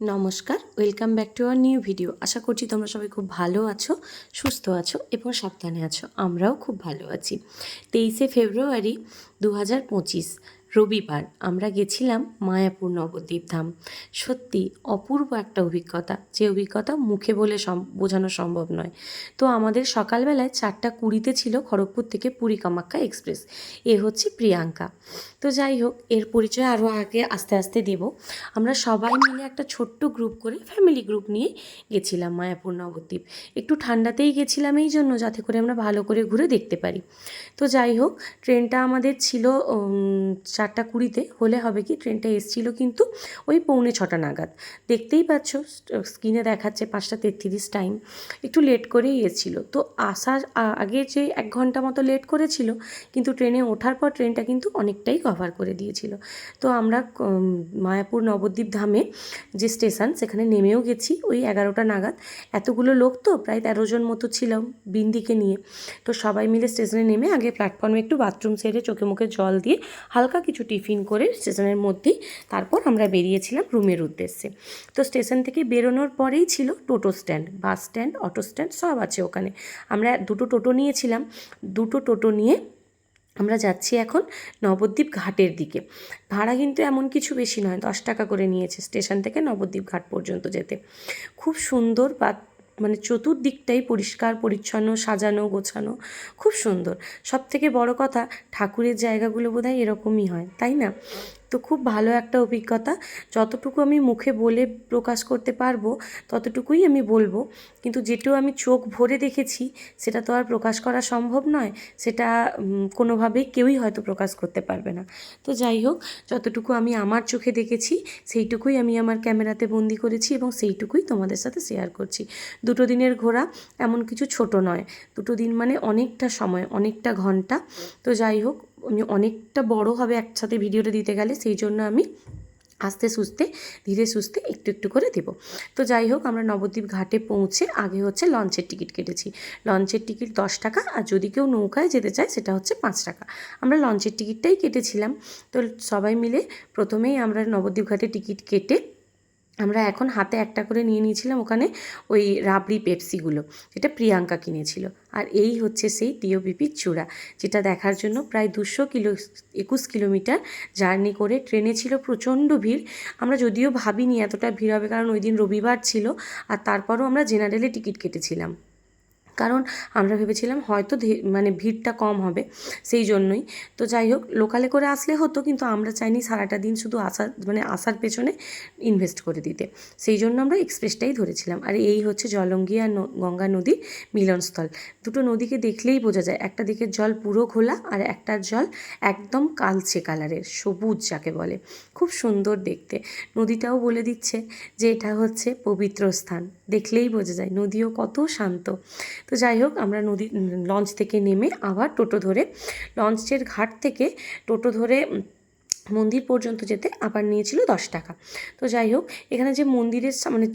নমস্কার, welcome back to our new video. আশা করছি তোমরা সবাই খুব ভালো আছো, সুস্থ আছো এবং সাবধানে আছো। আমরাও খুব ভালো আছি। তেইশে ফেব্রুয়ারি দু হাজার পঁচিশ রবিবার আমরা গেছিলাম মায়াপুর নবদ্বীপ ধাম। সত্যি অপূর্ব একটা অভিজ্ঞতা। যে অভিজ্ঞতা মুখে বলে বোঝানো সম্ভব নয়। তো আমাদের সকালবেলায় চারটা কুড়িতে ছিল খড়গপুর থেকে পুরী কামাখ্যা এক্সপ্রেস। এ হচ্ছে প্রিয়াঙ্কা। তো যাই হোক, এর পরিচয় আরও আগে আস্তে আস্তে দেব। আমরা সবাই মিলে একটা ছোট্ট গ্রুপ করে ফ্যামিলি গ্রুপ নিয়ে গেছিলাম মায়াপুর নবদ্বীপ। একটু ঠান্ডাতেই গেছিলাম এই জন্য, যাতে করে আমরা ভালো করে ঘুরে দেখতে পারি। তো যাই হোক ট্রেনটা আমাদের ছিল চারটা কুড়িতে হলে হবে কি, ট্রেনটা এসছিল কিন্তু ওই পৌনে ছটা নাগাদ। দেখতেই পাচ্ছ, স্ক্রিনে দেখাচ্ছে পাঁচটা তেত্রিশ টাইম একটু লেট করেই এসেছিল। তো আসার আগে যে এক ঘণ্টা মতো লেট করেছিল, কিন্তু ট্রেনে ওঠার পর ট্রেনটা কিন্তু অনেকটাই কভার করে দিয়েছিল। তো আমরা মায়াপুর নবদ্বীপ ধামে যে স্টেশন সেখানে নেমেও গেছি ওই এগারোটা নাগাদ। এতগুলো লোক তো, প্রায় তেরো জন মতো ছিলাম বিন্দিকে নিয়ে। তো সবাই মিলে স্টেশনে নেমে আগে প্ল্যাটফর্মে একটু বাথরুম সেরে চোখে মুখে জল দিয়ে হালকা কিছু টিফিন করে স্টেশনের মধ্যেই তারপর আমরা বেরিয়েছিলাম রুমের উদ্দেশ্যে। তো স্টেশন থেকে বেরোনোর পরেই ছিল toto stand, bus stand, auto stand সব আছে ওখানে। আমরা দুটো টোটো নিয়েছিলাম। দুটো টোটো নিয়ে আমরা যাচ্ছি এখন নবদ্বীপ ঘাটের দিকে। ভাড়া কিন্তু এমন কিছু বেশি নয়, দশ টাকা করে নিয়েছে স্টেশন থেকে নবদ্বীপ ঘাট পর্যন্ত যেতে। খুব সুন্দর বা মানে চতুর্দিকটাই পরিষ্কার, পরিচ্ছন্ন, সাজানো, গোছানো। খুব সুন্দর। সব থেকে বড় কথা, ঠাকুরের জায়গাগুলো বোধহয় এরকমই হয়, তাই না? তো খুব ভালো একটা অভিজ্ঞতা। যতটুকু আমি মুখে বলে প্রকাশ করতে পারব, ততটুকুই আমি বলব। কিন্তু যেটুকু আমি চোখ ভরে দেখেছি, সেটা তো আর প্রকাশ করা সম্ভব নয়। সেটা কোনোভাবেই কেউই হয়তো প্রকাশ করতে পারবে না। তো যাই হোক, যতটুকু আমি আমার চোখে দেখেছি, সেইটুকুই আমি আমার ক্যামেরাতে বন্দি করেছি এবং সেইটুকুই তোমাদের সাথে শেয়ার করছি। দুটো দিনের ঘোরা এমন কিছু ছোট নয়। দুটো দিন মানে অনেকটা সময়, অনেকটা ঘণ্টা। তো যাই হোক আমি অনেকটা বড় হবে একসাথে ভিডিওটা দিতে গেলে, সেই জন্য আমি আস্তে সুস্তে ধীরে সুস্তে একটু একটু করে দেব। তো যাই হোক, আমরা নবদ্বীপ ঘাটে পৌঁছে আগে হচ্ছে লঞ্চের টিকিট কেটেছি। লঞ্চের টিকিট দশ টাকা, আর যদি কেউ নৌকায় যেতে চায়, সেটা হচ্ছে পাঁচ টাকা। আমরা লঞ্চের টিকিটটাই কেটেছিলাম। তো সবাই মিলে প্রথমেই আমরা নবদ্বীপ ঘাটে টিকিট কেটে আমরা এখন হাতে একটা করে নিয়ে নিয়েছিলাম ওখানে ওই রাবড়ি পেপসিগুলো। এটা প্রিয়াঙ্কা কিনেছিল। আর এই হচ্ছে সেই টিওপিপির চূড়া, যেটা দেখার জন্য প্রায় দুশো কিলো, একুশ কিলোমিটার জার্নি করে ট্রেনে ছিল প্রচণ্ড ভিড়। আমরা যদিও ভাবিনি এতটা ভিড় হবে, কারণ ওই দিন রবিবার ছিল আর তারপরও আমরা জেনারেলে টিকিট কেটেছিলাম। কারণ আমরা ভেবেছিলাম হয়তো মানে ভিড়টা কম হবে, সেই জন্যই। তো যাই হোক, লোকালে করে আসলে হতো, কিন্তু আমরা চাইনি সারাটা দিন শুধু আসার মানে আসার পেছনে ইনভেস্ট করে দিতে। সেই জন্য আমরা এক্সপ্রেসটাই ধরেছিলাম। আর এই হচ্ছে জলঙ্গি আর গঙ্গা নদীর মিলনস্থল। দুটো নদীকে দেখলেই বোঝা যায়, একটা দিকের জল পুরো খোলা আর একটার জল একদম কালচে কালারের, সবুজ যাকে বলে। খুব সুন্দর দেখতে। নদীটাও বলে দিচ্ছে যে এটা হচ্ছে পবিত্র স্থান। দেখলেই বোঝা যায় নদীও কত শান্ত। তো যাই হোক, আমরা নদী লঞ্চ থেকে নেমে আবার টোটো ধরে, লঞ্চের ঘাট থেকে টোটো ধরে মন্দির পর্যন্ত যেতে আবার নিয়েছিল দশ টাকা। তো যাই হোক, এখানে যে মন্দিরের মানে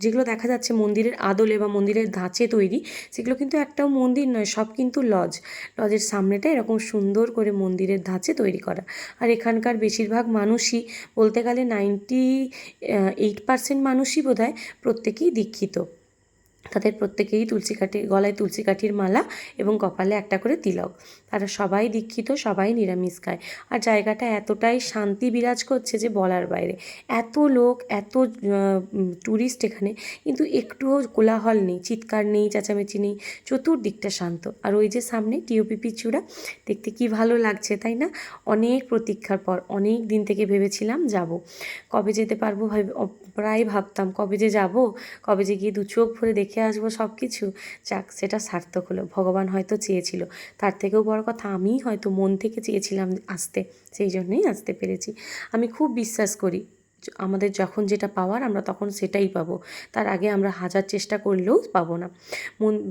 যেগুলো দেখা যাচ্ছে মন্দিরের আদলে বা মন্দিরের ধাঁচে তৈরি, সেগুলো কিন্তু একটাও মন্দির নয়, সব কিন্তু লজ। লজের সামনেটা এরকম সুন্দর করে মন্দিরের ধাঁচে তৈরি করা। আর এখানকার বেশিরভাগ মানুষই বলতে গেলে নাইনটি এইট পার্সেন্ট মানুষই বোধহয় প্রত্যেকেই দীক্ষিত। তাদের প্রত্যেকেই তুলসী কাঠি, গলায় তুলসী কাঠির মালা এবং কপালে একটা করে তিলক। তারা সবাই দীক্ষিত, সবাই নিরামিষ খায়। আর জায়গাটা এতটাই শান্তি বিরাজ করছে যে বলার বাইরে। এত লোক, এত ট্যুরিস্ট এখানে, কিন্তু একটুও কোলাহল নেই, চিৎকার নেই, চেঁচামেচি নেই। চতুর্দিকটা শান্ত। আর ওই যে সামনে টিওপিপি চূড়া দেখতে কি ভালো লাগছে, তাই না? অনেক প্রতীক্ষার পর, অনেক দিন থেকে ভেবেছিলাম যাব। কবে যেতে পারব প্রায় ভাবতাম, কবে যে যাব, কবে যে গিয়ে দু চোখ ভরে দেখে আসব সব কিছু যাক, সেটা সার্থক হলো, ভগবান হয়তো চেয়েছিল। তার থেকেও বড় কথা আমি হয়তো মন থেকে চেয়েছিলাম আসতে, সেই জন্যই আসতে পেরেছি। আমি খুব বিশ্বাস করি। আমাদের যখন যেটা পাওয়ার আমরা তখন সেটাই পাবো। তার আগে আমরা হাজার চেষ্টা করলেও পাবো না।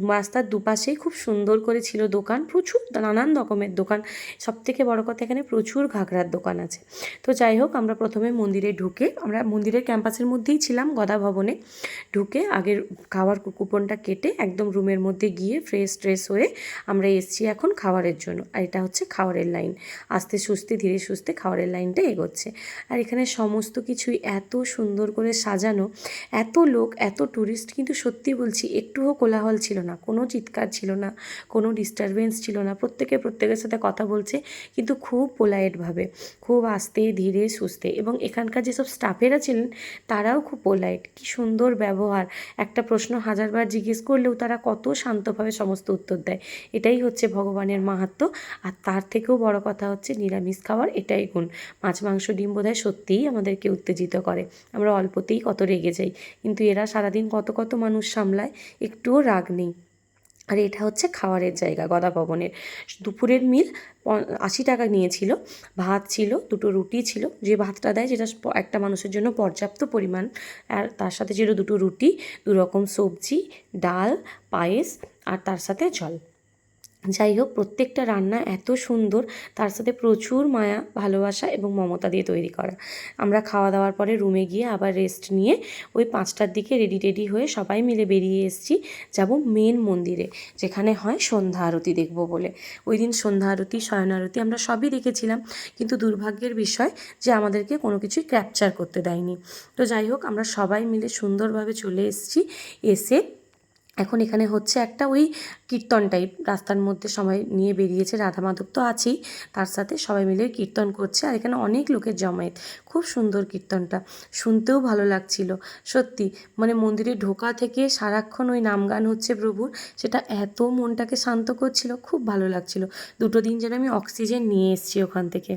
রাস্তার দুপাশেই খুব সুন্দর করে ছিল দোকান, প্রচুর নানান রকমের দোকান। সব থেকে বড় কথা এখানে প্রচুর ঘাগরার দোকান আছে। তো যাই হোক, আমরা প্রথমে মন্দিরে ঢুকে, আমরা মন্দিরের ক্যাম্পাসের মধ্যেই ছিলাম গদা ভবনে। ঢুকে আগের খাওয়ার কুপনটা কেটে একদম রুমের মধ্যে গিয়ে ফ্রেশ ট্রেশ হয়ে আমরা এসছি এখন খাওয়ারের জন্য। আর এটা হচ্ছে খাওয়ারের লাইন। আস্তে সুস্তে ধীরে সুস্তে খাওয়ারের লাইনটা এগোচ্ছে। আর এখানে সমস্ত কিছু কিছুই এত সুন্দর করে সাজানো, এত লোক, এত ট্যুরিস্ট কিন্তু সত্যি বলছি একটুও কোলাহল ছিল না। কোনো চিৎকার ছিল না, কোনো ডিস্টারবেন্স ছিল না। প্রত্যেকে প্রত্যেকের সাথে কথা বলছে কিন্তু খুব পোলাইটভাবে খুব আস্তে, ধীরে, সুস্থে এবং এখানকার যেসব স্টাফেরা ছিলেন তারাও খুব পোলাইট কি সুন্দর ব্যবহার। একটা প্রশ্ন হাজারবার জিজ্ঞেস করলেও তারা কত শান্তভাবে সমস্ত উত্তর দেয়। এটাই হচ্ছে ভগবানের মাহাত্ম্য আর তার থেকেও বড় কথা হচ্ছে নিরামিষ খাওয়ার এটাই গুণ। মাছ, মাংস, ডিম বোধহয় সত্যিই আমাদেরকে উত্তেজিত করে। আমরা অল্পতেই কত রেগে যাই, কিন্তু এরা সারাদিন কত কত মানুষ সামলায়, একটুও রাগ নেই। আর এটা হচ্ছে খাওয়ারের জায়গা গদা ভবনের দুপুরের মিল আশি টাকা নিয়েছিল, ভাত ছিল, দুটো রুটি ছিল। যে ভাতটা দেয় যেটা একটা মানুষের জন্য পর্যাপ্ত পরিমাণ। আর তার সাথে ছিল দুটো রুটি দু রকম সবজি, ডাল, পায়েস, আর তার সাথে জল। যাই হোক, প্রত্যেকটা রান্না এত সুন্দর, তার সাথে প্রচুর মায়া, ভালোবাসা এবং মমতা দিয়ে তৈরি করা। আমরা খাওয়া দাওয়ার পরে রুমে গিয়ে আবার রেস্ট নিয়ে ওই পাঁচটার দিকে রেডি টেডি হয়ে সবাই মিলে বেরিয়ে এসেছি, যাব মেন মন্দিরে, যেখানে হয় সন্ধ্যা আরতি দেখব বলে। ওই দিন সন্ধ্যা আরতি, শয়ন আরতি আমরা সবই দেখেছিলাম, কিন্তু দুর্ভাগ্যের বিষয় যে আমাদেরকে কোনো কিছুই ক্যাপচার করতে দেয়নি। তো যাই হোক, আমরা সবাই মিলে সুন্দরভাবে চলে এসেছি, এসে এখন এখানে হচ্ছে একটা ওই কীর্তন টাইপ রাস্তার মধ্যে সবাই নিয়ে বেরিয়েছে, রাধা মাধব তো আছেই, তার সাথে সবাই মিলে কীর্তন করছে আর এখানে অনেক লোকের জমায়েত। খুব সুন্দর কীর্তনটা, শুনতেও ভালো লাগছিল, সত্যি। মানে মন্দিরে ঢোকা থেকে সারাক্ষণ ওই নাম গান হচ্ছে প্রভুর, সেটা এত মনটাকে শান্ত করছিল, খুব ভালো লাগছিল। দুটো দিন যেন আমি অক্সিজেন নিয়ে এসেছি ওখান থেকে।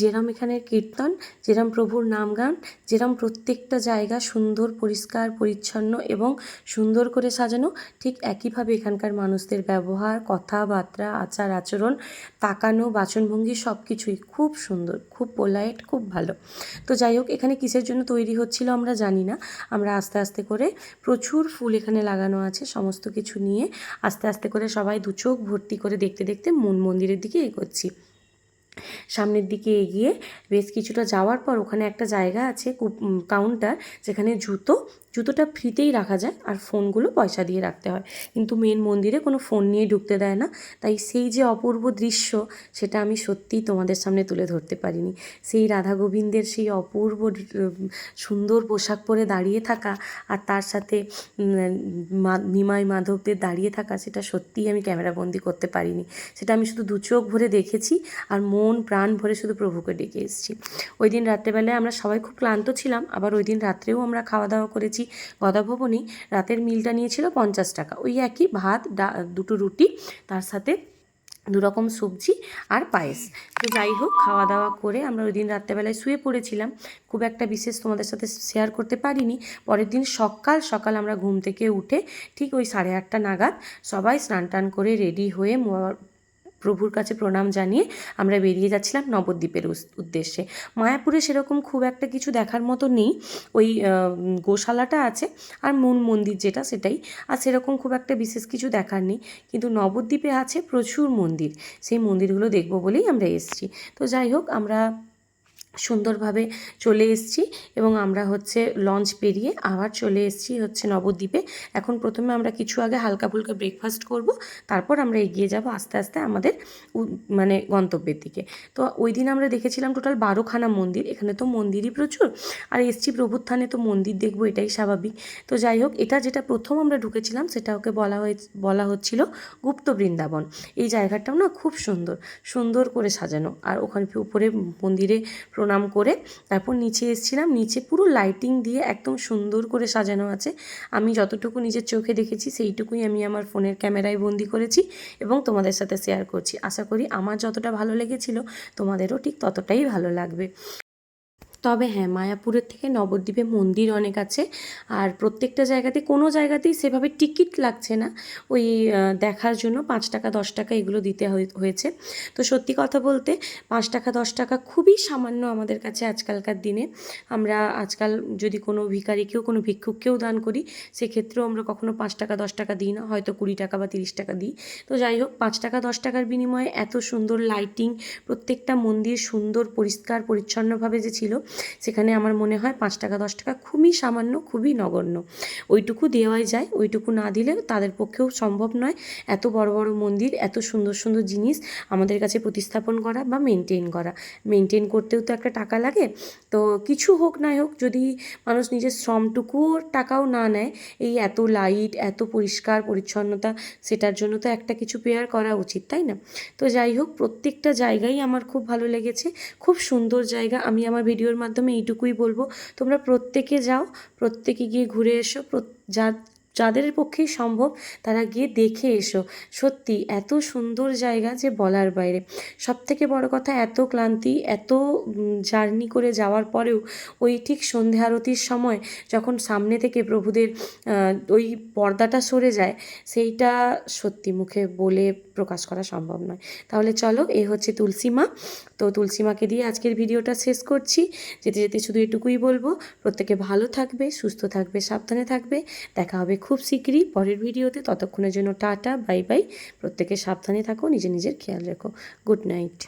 যেরম এখানের কীর্তন, যেরম প্রভুর নাম গান, যেরম প্রত্যেকটা জায়গা সুন্দর, পরিষ্কার, পরিচ্ছন্ন এবং সুন্দর করে সাজানো, ঠিক একইভাবে এখানকার মানুষদের ব্যবহার, কথাবার্তা, আচার, আচরণ, তাকানো, বাচনভঙ্গি সব কিছুই খুব সুন্দর, খুব পোলাইট খুব ভালো। তো যাই হোক, এখানে কিসের জন্য তৈরি হচ্ছিল আমরা জানি না। আমরা আস্তে আস্তে করে প্রচুর ফুল এখানে লাগানো আছে, সমস্ত কিছু নিয়ে আস্তে আস্তে করে সবাই দু চোখ ভর্তি করে দেখতে দেখতে মন মন্দিরের দিকে এগোচ্ছি। সামনের দিকে এগিয়ে বেশ কিছুটা যাওয়ার পর ওখানে একটা জায়গা আছে কাউন্টার যেখানে জুতো, জুতোটা ফ্রিতেই রাখা যায় আর ফোনগুলো পয়সা দিয়ে রাখতে হয়। কিন্তু মেন মন্দিরে কোনো ফোন নিয়ে ঢুকতে দেয় না। তাই সেই যে অপূর্ব দৃশ্য সেটা আমি সত্যিই তোমাদের সামনে তুলে ধরতে পারিনি। সেই রাধা গোবিন্দের সেই অপূর্ব সুন্দর পোশাক পরে দাঁড়িয়ে থাকা আর তার সাথে নিমাই মাধবদের দাঁড়িয়ে থাকা, সেটা সত্যিই আমি ক্যামেরাবন্দি করতে পারিনি। সেটা আমি শুধু দু চোখ ভরে দেখেছি আর মন প্রাণ ভরে শুধু প্রভুকে ডেকে এসেছি। ওই দিন রাত্রেবেলায় আমরা সবাই খুব ক্লান্ত ছিলাম, আবার ওই দিন রাত্রেও আমরা খাওয়া দাওয়া করেছি। গদাভবনেই রাতের মিলটা নিয়েছিল পঞ্চাশ টাকা। ওই একই ভাত দুটো রুটি, তার সাথে দু রকম সবজি আর পায়েস। তো যাই হোক খাওয়া দাওয়া করে আমরা ওই দিন রাত্রেবেলায় শুয়ে পড়েছিলাম। খুব একটা বিশেষ তোমাদের সাথে শেয়ার করতে পারিনি। পরের দিন সকাল সকাল আমরা ঘুম থেকে উঠে ঠিক ওই সাড়ে আটটা নাগাদ সবাই স্নান টান করে রেডি হয়ে প্রভুর কাছে প্রণাম জানিয়ে আমরা বেরিয়ে যাচ্ছিলাম নবদ্বীপের উদ্দেশ্যে। মায়াপুরে সেরকম খুব একটা কিছু দেখার মতো নেই। ওই গোশালাটা আছে আর মূল মন্দির যেটা সেটাই। আর সেরকম খুব একটা বিশেষ কিছু দেখার নেই। কিন্তু নবদ্বীপে আছে প্রচুর মন্দির। সেই মন্দিরগুলো দেখব বলেই আমরা এসেছি। তো যাই হোক, আমরা সুন্দরভাবে চলে এসেছি এবং আমরা হচ্ছে লঞ্চ পেরিয়ে আবার চলে এসেছি হচ্ছে নবদ্বীপে। এখন প্রথমে আমরা কিছু আগে হালকা ফুলকা ব্রেকফাস্ট করব, তারপর আমরা এগিয়ে যাব আস্তে আস্তে আমাদের মানে গন্তব্যের দিকে। তো ওই দিন আমরা দেখেছিলাম টোটাল বারোখানা মন্দির, এখানে তো মন্দিরই প্রচুর, আর এসছি প্রভুর থানে তো মন্দির দেখব এটাই স্বাভাবিক। তো যাই হোক, এটা যেটা প্রথম আমরা ঢুকেছিলাম সেটা ওকে বলা হয়ে, বলা হচ্ছিল গুপ্ত বৃন্দাবন। এই জায়গাটাও না খুব সুন্দর সুন্দর করে সাজানো। আর ওখানে উপরে মন্দিরে প্রণাম করে তারপর নিচে এসেছিলাম। নিচে পুরো লাইটিং দিয়ে একদম সুন্দর করে সাজানো আছে। আমি যতটুকু নিজের চোখে দেখেছি সেইটুকুই আমি আমার ফোনের ক্যামেরায় বন্দি করেছি এবং তোমাদের সাথে শেয়ার করছি। আশা করি আমার যতটা ভালো লেগেছিল তোমাদেরও ঠিক ততটাই ভালো লাগবে। তবে হ্যাঁ মায়াপুরের থেকে নবদ্বীপে মন্দির অনেক আছে। আর প্রত্যেকটা জায়গাতে কোনো জায়গাতেই সেভাবে টিকিট লাগছে না। ওই দেখার জন্য পাঁচ টাকা, দশ টাকা এগুলো দিতে হয়ে- হয়েছে। তো সত্যি কথা বলতে পাঁচ টাকা, দশ টাকা খুবই সামান্য আমাদের কাছে আজকালকার দিনে। আমরা আজকাল যদি কোনো ভিখারিকেও, কোনো ভিক্ষুককেও দান করি, সেক্ষেত্রেও আমরা কখনো পাঁচ টাকা, দশ টাকা দিই না। হয়তো কুড়ি টাকা বা তিরিশ টাকা দিই। তো যাই হোক, পাঁচ টাকা, দশ টাকার বিনিময়ে এত সুন্দর লাইটিং প্রত্যেকটা মন্দির সুন্দর, পরিষ্কার, পরিচ্ছন্নভাবে যে ছিল সেখানে আমার মনে হয় পাঁচ টাকা, দশ টাকা খুবই সামান্য, খুবই নগণ্য। ওইটুকু দেওয়াই যায়, ওইটুকু না দিলে তাদের পক্ষেও সম্ভব নয়। এত বড় বড় মন্দির, এত সুন্দর সুন্দর জিনিস আমাদের কাছে প্রতিস্থাপন করা বা মেনটেন করা। মেনটেন করতেও তো একটা টাকা লাগে। তো কিছু হোক না হোক, যদি মানুষ নিজের শ্রমটুকুও টাকাও না নেয়, এই এত লাইট এত পরিষ্কার, পরিচ্ছন্নতা, সেটার জন্য তো একটা কিছু পেয়ার করা উচিত, তাই না? তো যাই হোক, প্রত্যেকটা জায়গাই আমার খুব ভালো লেগেছে। খুব সুন্দর জায়গা। আমি আমার ভিডিওর মাধ্যমে এইটুকুই বলব। তোমরা প্রত্যেকে যাও প্রত্যেকে গিয়ে ঘুরে এসো যা যাদের পক্ষেই সম্ভব তারা গিয়ে দেখে এসো। সত্যি, এত সুন্দর জায়গা যে বলার বাইরে। সব থেকে বড় কথা, এত ক্লান্তি, এত জার্নি করে যাওয়ার পরেও ওই ঠিক সন্ধে আরতির সময় যখন সামনে থেকে প্রভুদের ওই পর্দাটা সরে যায়, সেইটা সত্যি মুখে বলে প্রকাশ করা সম্ভব নয়। তাহলে চলো, এ হচ্ছে তুলসী মা। তো তুলসী মাকে দিয়ে আজকের ভিডিওটা শেষ করছি। যেতে যেতে শুধু এটুকুই বলব, প্রত্যেকে ভালো থাকবে, সুস্থ থাকবে, সাবধানে থাকবে। দেখা হবে খুব শীঘ্রই পরের ভিডিওতে। ততক্ষণের জন্য টাটা, বাই বাই। প্রত্যেকে সাবধানে থাকো নিজে নিজের খেয়াল রেখো। Good night.